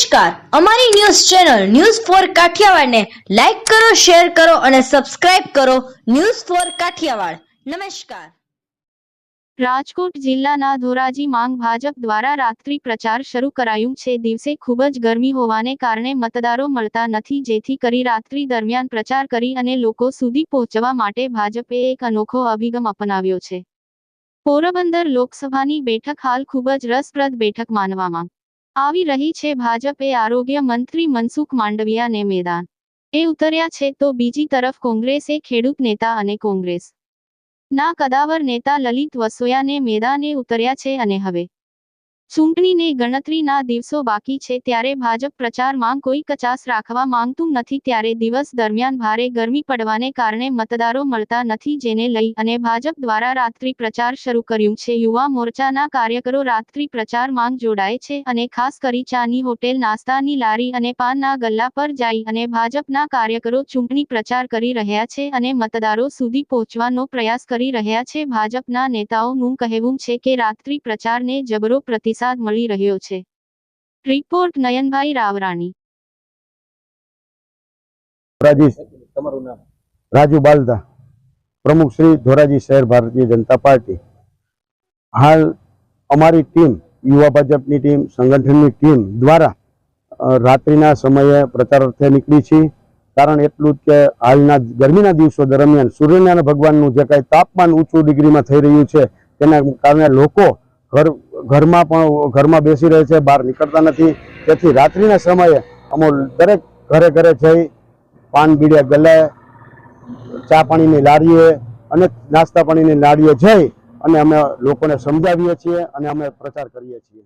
નમસ્કાર. અમારી news channel news four કાઠિયાવાડને લાઈક કરો, શેર કરો અને સબસ્ક્રાઇબ કરો ન્યૂઝ ફોર કાઠિયાવાડ. નમસ્કાર. રાજકોટ જિલ્લાના ધોરાજી માંગ ભાજપ દ્વારા રાત્રિ પ્રચાર શરૂ કરાયું છે. દિવસે ખૂબ જ ગરમી હોવાને કારણે મતદારો મળતા નથી. જેથી કરી રાત્રિ દરમિયાન પ્રચાર કરી અને લોકો સુધી પહોંચવા માટે ભાજપે એક અનોખો અભિગમ અપનાવ્યો છે. પોરબંદર લોકસભાની બેઠક હાલ ખૂબ જ રસપ્રદ બેઠક માનવામાં આવી રહી છે ભાજપે આરોગ્ય મંત્રી મનસુખ માંડવિયાને મેદાન. એ ઉતર્યા છે તો બીજી તરફ કોંગ્રેસે ખેડૂત નેતા અને કોંગ્રેસ ના કદાવર નેતા લલિત વસોયાને મેદાને ઉતર્યા છે અને હવે ચૂંટણીને ગણતરીના દિવસો બાકી છે ત્યારે ભાજપ પ્રચારમાં કોઈ કચાસ રાખવા માંગતું નથી ત્યારે દિવસ દરમિયાન ભારે ગરમી પડવાને કારણે મતદારો મળતા નથી જેને લઈ અને ભાજપ દ્વારા રાત્રિ પ્રચાર શરૂ કર્યું છે. યુવા મોરચાના કાર્યકરો રાત્રિ પ્રચાર માંગ જોડાય છે અને ખાસ કરી ચાની હોટેલ, નાસ્તાની લારી અને પાનના ગલ્લા પર જાય અને ભાજપના કાર્યકરો ચૂંટણી પ્રચાર કરી રહ્યા છે અને મતદારો સુધી પહોંચવાનો પ્રયાસ કરી રહ્યા છે. ભાજપના નેતાઓનું કહેવું છે કે રાત્રિ પ્રચારને જબરો પ્રતિસાદ મળી રહ્યો છે. રિપોર્ટ નયનભાઈ રાવરાણી. ધોરાજી તમારું નામ? રાજુ બાલદા. પ્રમુખ શ્રી ધોરાજી શહેર ભારતીય જનતા પાર્ટી. હાલ અમારી ટીમ યુવા ભાજપની ટીમ સંગઠનની ટીમ દ્વારા રાત્રિના સમયે પ્રચાર અર્થે નીકળી છે કારણ એટલું જ કે હાલના ગરમીના દિવસો દરમિયાન સૂર્યનારાયણ ભગવાનનું જે કાંઈ તાપમાન ઊંચું ડિગ્રીમાં થઈ રહ્યું છે તેના કારણે લોકો ઘર ઘરમાં પણ ઘરમાં બેસી રહે છે, બહાર નીકળતા નથી. તેથી રાત્રિના સમયે અમો દરેક ઘરે ઘરે જઈ પાન બીડિયા ગલાએ ચા પાણીની લારીએ અને નાસ્તા પાણીની લારીએ જઈ અને અમે લોકોને સમજાવીએ છીએ અને અમે પ્રચાર કરીએ છીએ.